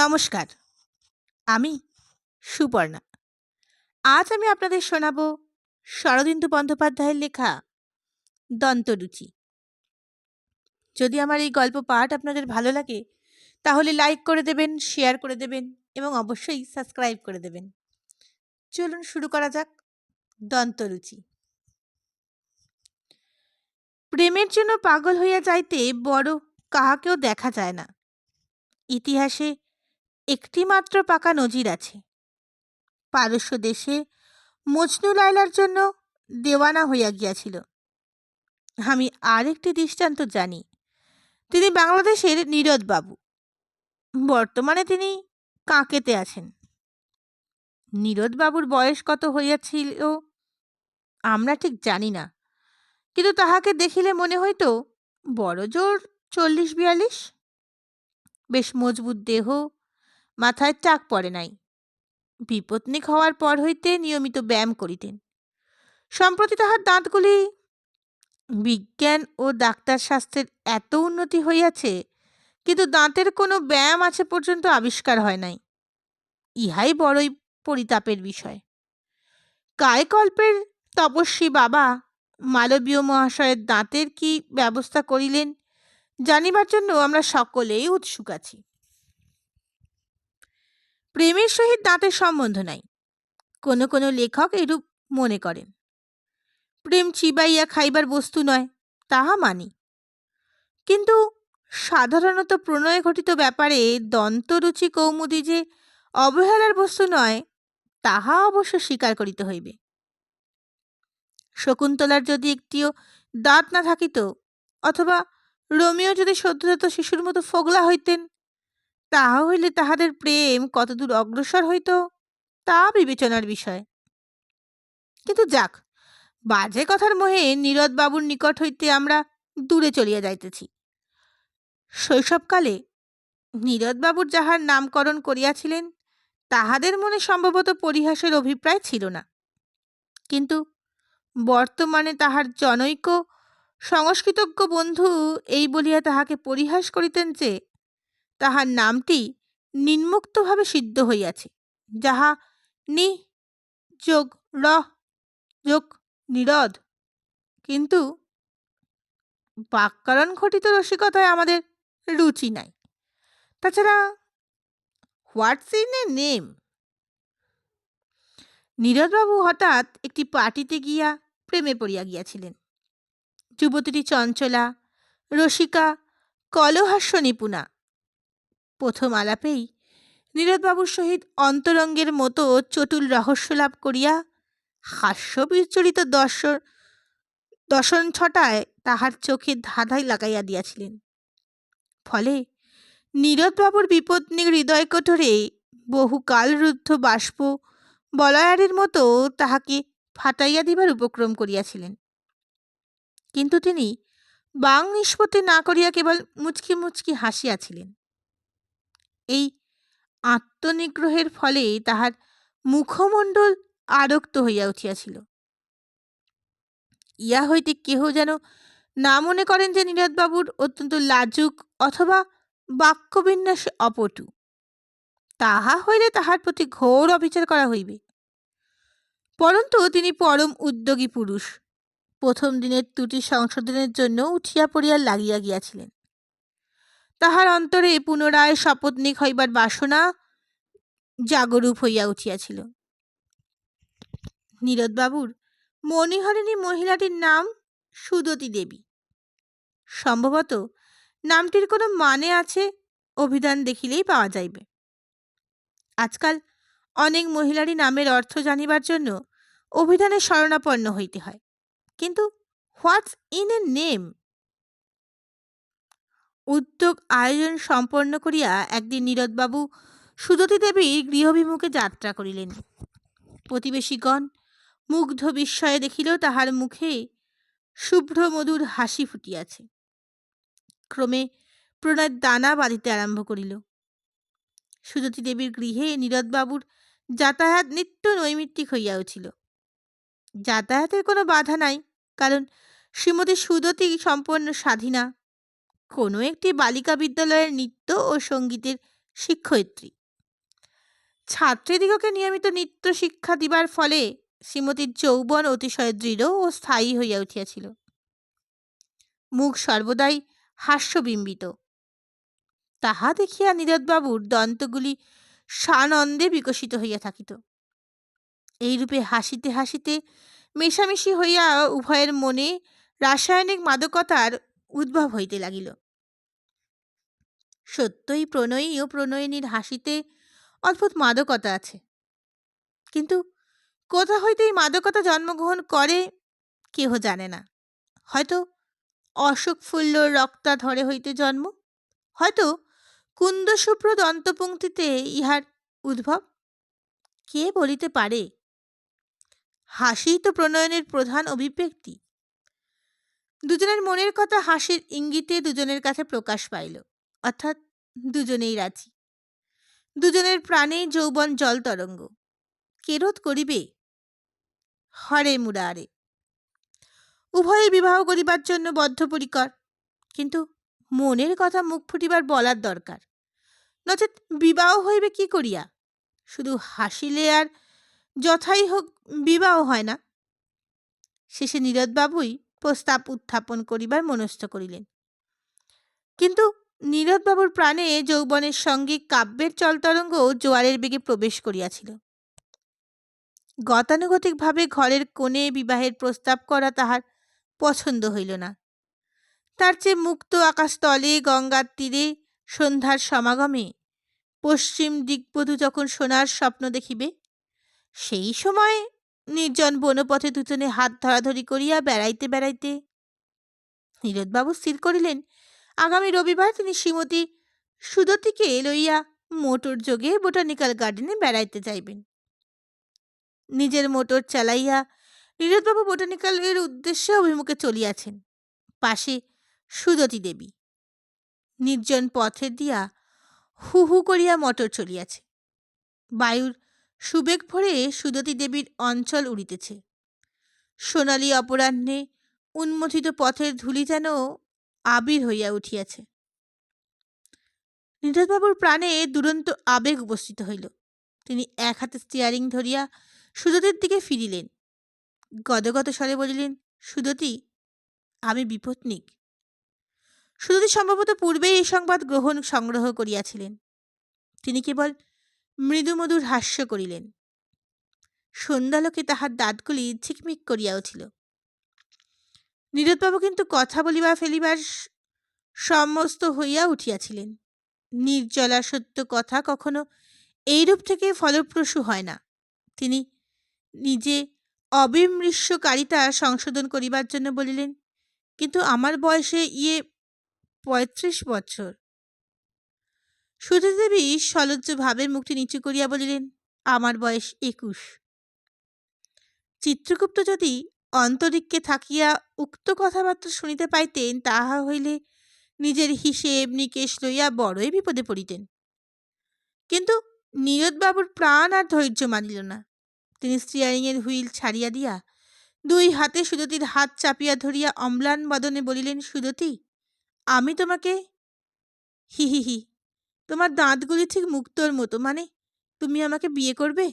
নমস্কার, আমি সুপর্ণা। আজ আমি আপনাদের শোনাব শরদিন্দু বন্দ্যোপাধ্যায়ের লেখা দন্তরুচি যদি আমার এই গল্প পাঠ আপনাদের ভালো লাগে, তাহলে লাইক করে দেবেন শেয়ার করে দেবেন এবং অবশ্যই সাবস্ক্রাইব করে দেবেন। চলুন শুরু করা যাক দন্তরুচি প্রেমের জন্য পাগল হইয়া যাইতে বড় কাহাকেও দেখা যায় না। ইতিহাসে একটিমাত্র পাকা নজির আছে। পারস্য দেশে মজনু লায়লার জন্য দেওয়ানা হইয়া গিয়াছিল। আমি আরেকটি দৃষ্টান্ত জানি। তিনি বাংলাদেশের নীরদবাবু বর্তমানে তিনি কাঁকেতে আছেন। নীরদবাবুর বয়স কত হইয়াছিল আমরা ঠিক জানি না। কিন্তু তাহাকে দেখিলে মনে হইতো, বড় জোর চল্লিশ বিয়াল্লিশ? বেশ মজবুত দেহ মাথায় টাক পড়ে নাই। বিপত্নিক হওয়ার পর হইতে নিয়মিত ব্যায়াম করিতেন। সম্প্রতি তাহার দাঁতগুলি বিজ্ঞান ও ডাক্তার শাস্ত্রের এত উন্নতি হইয়াছে, কিন্তু দাঁতের কোনো ব্যায়াম আছে পর্যন্ত আবিষ্কার হয় নাই। ইহাই বড়ই পরিতাপের বিষয়। কায়কল্পের তপস্বী বাবা মালবীয় মহাশয়ের দাঁতের কি ব্যবস্থা করিলেন, জানিবার জন্য আমরা সকলেই উৎসুক আছি। প্রেমের সহিত দাঁতের সম্বন্ধ নাই। কোনো কোনো লেখক এরূপ মনে করেন। প্রেম চিবাইয়া খাইবার বস্তু নয়, তাহা মানি। কিন্তু সাধারণত প্রণয় ঘটিত ব্যাপারে দন্তরুচি কৌমুদি যে অবহেলার বস্তু নয়, তাহা অবশ্য স্বীকার করিতে হইবে। শকুন্তলার যদি একটিও দাঁত না থাকিত, অথবা রোমিও যদি সদ্যজাত শিশুর মতো ফোগলা হইতেন তাহা হইলে তাহাদের প্রেম কতদূর অগ্রসর হইত, তা বিবেচনার বিষয়। কিন্তু যাক, বাজে কথার মোহে নীরদবাবুর নিকট হইতে আমরা দূরে চলিয়া যাইতেছি। শৈশবকালে নীরদবাবুর যাহার নামকরণ করিয়াছিলেন, তাহাদের মনে সম্ভবত পরিহাসের অভিপ্রায় ছিল না। কিন্তু বর্তমানে তাহার জনৈক, সংস্কৃতজ্ঞ বন্ধু এই বলিয়া তাহাকে পরিহাস করিতেন যে তাহার নামটি নিম্মুক্তভাবে সিদ্ধ হইয়াছে, যাহা নি যোগ র যোগ নিরদ কিন্তু বাক্যারণ ঘটিত রসিকতায় আমাদের রুচি নাই। তাছাড়া হোয়াটস ইন এ নেম? নীরদবাবু হঠাৎ একটি পার্টিতে গিয়া প্রেমে পড়িয়া গিয়াছিলেন। যুবতীটি চঞ্চলা, রসিকা, কলহাস্য নিপুণা প্রথম আলাপেই নীরদবাবুর সহিত অন্তরঙ্গের মতো চটুল রহস্য লাভ করিয়া হাস্য বিচলিত দর্শন দর্শন ছটায় তাহার চোখে ধাঁধাই লাগাইয়া দিয়াছিলেন। ফলে নীরদবাবুর বিপত্নী হৃদয় কঠোরে বহু কালরুদ্ধ বাষ্প বলয়ারের মতো তাহাকে ফাটাইয়া দিবার উপক্রম করিয়াছিলেন। কিন্তু তিনি বাং নিষ্পত্তি না করিয়া কেবল মুচকি মুচকি হাসিয়াছিলেন। এই আত্মনিগ্রহের ফলে তাহার মুখমণ্ডল আরক্ত হইয়া উঠিয়াছিল। ইয়া হইতে কেহ যেন না মনে করেন যে নীরদবাবুর অত্যন্ত লাজুক অথবা বাক্যবিন্যাস অপটু। তাহা হইলে তাহার প্রতি ঘোর অবিচার করা হইবে। পরন্তু তিনি পরম উদ্যোগী পুরুষ। প্রথম দিনের ত্রুটি সংশোধনের জন্য উঠিয়া পড়িয়া লাগিয়া গিয়াছিলেন। তাহার অন্তরে পুনরায় শপথনিক হইবার বাসনা জাগরূপ হইয়া উঠিয়াছিল। নীরদবাবুর মণিহরিণী মহিলাটির নাম সুদতী দেবী। সম্ভবত নামটির কোনো মানে আছে, অভিধান দেখিলেই পাওয়া যাইবে। আজকাল অনেক মহিলারই নামের অর্থ জানিবার জন্য অভিধানে শরণাপন্ন হইতে হয়। কিন্তু হোয়াটস ইন এ নেম? উদ্যোগ আয়োজন সম্পন্ন করিয়া একদিন নীরদবাবু সুদতী দেবীর গৃহবিমুখে যাত্রা করিলেন। প্রতিবেশীগণ মুগ্ধ বিস্ময়ে দেখিল তাহার মুখে শুভ্র মধুর হাসি ফুটিয়াছে। ক্রমে প্রণয়ের দানা বাঁধিতে আরম্ভ করিল। সুদতী দেবীর গৃহে নীরদবাবুর যাতায়াত নিত্য নৈমিত্তিক হইয়া উঠিল। যাতায়াতের কোনো বাধা নাই, কারণ শ্রীমতী সুদতী সম্পন্ন স্বাধীনা কোনো একটি বালিকা বিদ্যালয়ের নৃত্য ও সঙ্গীতের শিক্ষয়িত্রী। ছাত্রীদিগকে নিয়মিত নৃত্য শিক্ষা দিবার ফলে শ্রীমতীর যৌবন অতিশয় দৃঢ় ও স্থায়ী হইয়া উঠিয়াছিল। মুখ সর্বদাই হাস্যবিম্বিত। তাহা দেখিয়া নীরদবাবুর দন্তগুলি সানন্দে বিকশিত হইয়া থাকিত। এইরূপে হাসিতে হাসিতে মেশামেশি হইয়া উভয়ের মনে রাসায়নিক মাদকতার উদ্ভব হইতে লাগিল। সত্যই প্রণয়ী ও প্রণয়িনীর হাসিতে অদ্ভুত মাদকতা আছে। কিন্তু কোথা হইতে এই মাদকতা জন্মগ্রহণ করে কেহ জানে না। হয়তো অশোকফুল্লর রক্তা ধরে হইতে জন্ম, হয়তো কুন্দশুভ্র দন্তপংক্তিতে ইহার উদ্ভব, কে বলিতে পারে? হাসিই তো প্রণয়নের প্রধান অভিব্যক্তি। দুজনের মনের কথা, হাসির ইঙ্গিতে দুজনের কাছে প্রকাশ পাইল। অর্থাৎ দুজনেই রাজি। দুজনের প্রাণেই যৌবন জল তরঙ্গ। কেরোধ করিবে? হরে মুরারে। উভয়ে বিবাহ করিবার জন্য বদ্ধপরিকর। কিন্তু মনের কথা মুখ ফুটিবার বলার দরকার। নচেত বিবাহ হইবে কি করিয়া? শুধু হাসিলে আর যথাই হোক বিবাহ হয় না। শেষে নীরদবাবুই প্রস্তাব উত্থাপন করিবার মনস্থ করিলেন। কিন্তু নীরদবাবুর প্রাণে যৌবনের সঙ্গে কাব্যের চলতরঙ্গ জোয়ারের বেগে প্রবেশ করিয়াছিল। গতানুগতিকভাবে ঘরের কোণে বিবাহের প্রস্তাব করা তাহার পছন্দ হইল না। তার চেয়ে মুক্ত আকাশতলে গঙ্গার তীরে সন্ধ্যার সমাগমে পশ্চিম দিকবধূ যখন সোনার স্বপ্ন দেখিবে, সেই সময় নির্জন বনপথে দুজনে হাত ধরাধরি করিয়া বেড়াইতে বেড়াইতে নীরদবাবু স্থির করিলেন। আগামী রবিবার তিনি শ্রীমতী সুদতিকে লইয়া মোটর যোগে বোটানিক্যাল গার্ডেনে বেড়াইতে যাইবেন। নিজের মোটর চালাইয়া নীরদবাবু বোটানিক্যালের উদ্দেশ্যে অভিমুখে চলিয়াছেন। পাশে সুদতী দেবী। নির্জন পথের দিয়া হু হু করিয়া মোটর চলিয়াছে। বায়ুর সুবেগ ভরে সুদতী দেবীর অঞ্চল উড়িতেছে। সোনালি অপরাহ্নে উন্মথিত পথের ধুলি যেন আবির হইয়া উঠিয়াছে। নীরদবাবুর প্রাণে দুরন্ত আবেগ উপস্থিত হইল। তিনি এক হাতে স্টিয়ারিং ধরিয়া সুদতির দিকে ফিরিলেন। গদগদ স্বরে বলিলেন সুদতি আমি বিপত্নিক। সুদতি সম্ভবত পূর্বেই এই সংবাদ গ্রহণ সংগ্রহ করিয়াছিলেন। তিনি কেবল মৃদুমধুর হাস্য করিলেন। সন্ধ্যালোকে তাহার দাঁতগুলি ঝিকমিক করিয়া উঠিল। নীরদবাবু কিন্তু কথা বলিবা ফেলিবার সমস্ত হইয়া উঠিয়াছিলেন। নির্জলা সত্য কথা কখনো এইরূপ থেকে ফলপ্রসূ হয় না। তিনি নিজে অবিমৃষ্যকারিতা সংশোধন করিবার জন্য বলিলেন, কিন্তু আমার বয়সে ইয়ে পঁয়ত্রিশ বছর। সুধীদেবী সলজ্জ ভাবের মুখটি নিচু করিয়া বলিলেন, আমার বয়স একুশ। চিত্রগুপ্ত যদি অন্তরিক্ষে থাকিয়া উক্ত কথাবার্তা শুনিতে পাইতেন, তাহা হইলে নিজের হিসেব নিকেশ লইয়া বড়ই বিপদে পড়িতেন। কিন্তু নীরদবাবুর প্রাণ আর ধৈর্য মানিল না। তিনি স্টিয়ারিংয়ের হুইল ছাড়িয়া দিয়া দুই হাতে সুদতির হাত চাপিয়া ধরিয়া অম্লান বদনে বলিলেন, সুদতি, আমি তোমাকে হি হি হি তোমার দাঁতগুলি ঠিক মুক্তোর মতো মানে তুমি আমাকে বিয়ে করবে?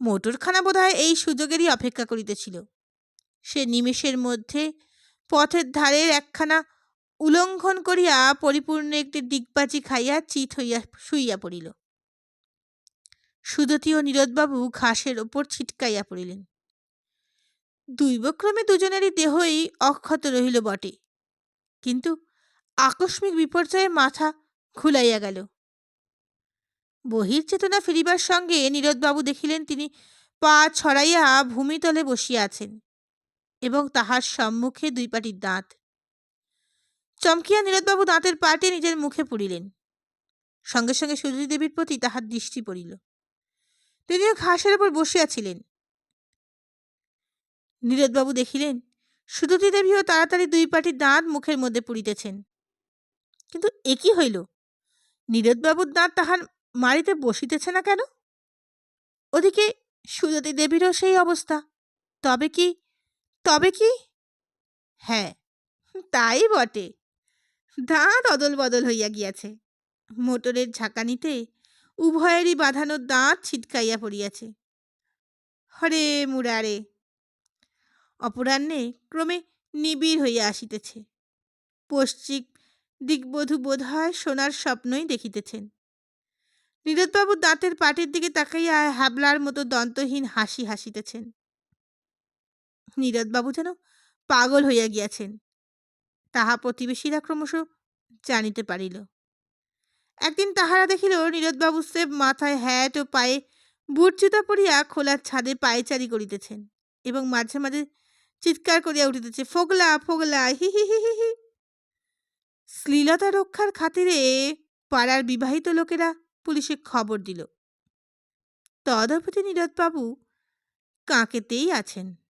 মোটরখানা বোধহয় এই সুযোগেরই অপেক্ষা করিতেছিল। সে নিমেষের মধ্যে পথের ধারের একখানা উলঙ্ঘন করিয়া পরিপূর্ণ একটি দিগবাজি খাইয়া চিত হইয়া শুইয়া পড়িল। সুদতী ও নীরদবাবু ঘাসের ওপর ছিটকাইয়া পড়িলেন। দৈবক্রমে দুজনেরই দেহই অক্ষত রহিল বটে, কিন্তু আকস্মিক বিপর্যয়ে মাথা খুলাইয়া গেল। বহির্চেতনা ফিরিবার সঙ্গে নীরদবাবু দেখিলেন তিনি পা ছড়াইয়া ভূমিতলে বসিয়া আছেন এবং তাহার সম্মুখে দুই পাটির দাঁত। চমকিয়া নীরদবাবু দাঁতের পাটে নিজের মুখে পুড়িলেন। সঙ্গে সঙ্গে সুরী দেবীর প্রতি তাহার দৃষ্টি পড়িল। তিনিও ঘাসের উপর বসিয়াছিলেন নীরদবাবু দেখিলেন সুদতী দেবীও তাড়াতাড়ি দুই পাটির দাঁত মুখের মধ্যে পুড়িতেছেন। কিন্তু একই হইল? নীরদবাবুর দাঁত তাহার মারিতে বসিতেছে না কেন? ওদিকে সুদতী দেবীরও সেই অবস্থা। তবে কি তবে কি? হ্যাঁ তাই বটে। দাঁত অদল বদল হইয়া গিয়াছে। মোটরের ঝাঁকানিতে উভয়েরই বাঁধানো দাঁত ছিটকাইয়া পড়িয়াছে। হরে মুরারে! অপরাহ্নে ক্রমে নিবিড় হইয়া আসিতেছে। পশ্চিম দিগ্বধূ বোধ হয় সোনার স্বপ্নই দেখিতেছেন। নীরদবাবু দাঁতের পাটির দিকে তাকাইয়া হ্যাবলার মতো দন্তহীন হাসি হাসিতেছেন। নীরদবাবু যেন পাগল হইয়া গিয়াছেন। তাহা প্রতিবেশীরা ক্রমশ জানিতে পারিল। একদিন তাহারা দেখিল নীরদবাবু সেব মাথায় হ্যাট ও পায়ে বুট জুতা পরিয়া খোলার ছাদে পায়চারি করিতেছেন এবং মাঝে মাঝে চিৎকার করিয়া উঠিতেছে, ফোগলা ফোগলা, হি হি হি হি হি। শ্লীলতা রক্ষার খাতিরে পাড়ার বিবাহিত লোকেরা পুলিশে খবর দিল। তদপতি নীরদবাবু কাঁকেতেই আছেন।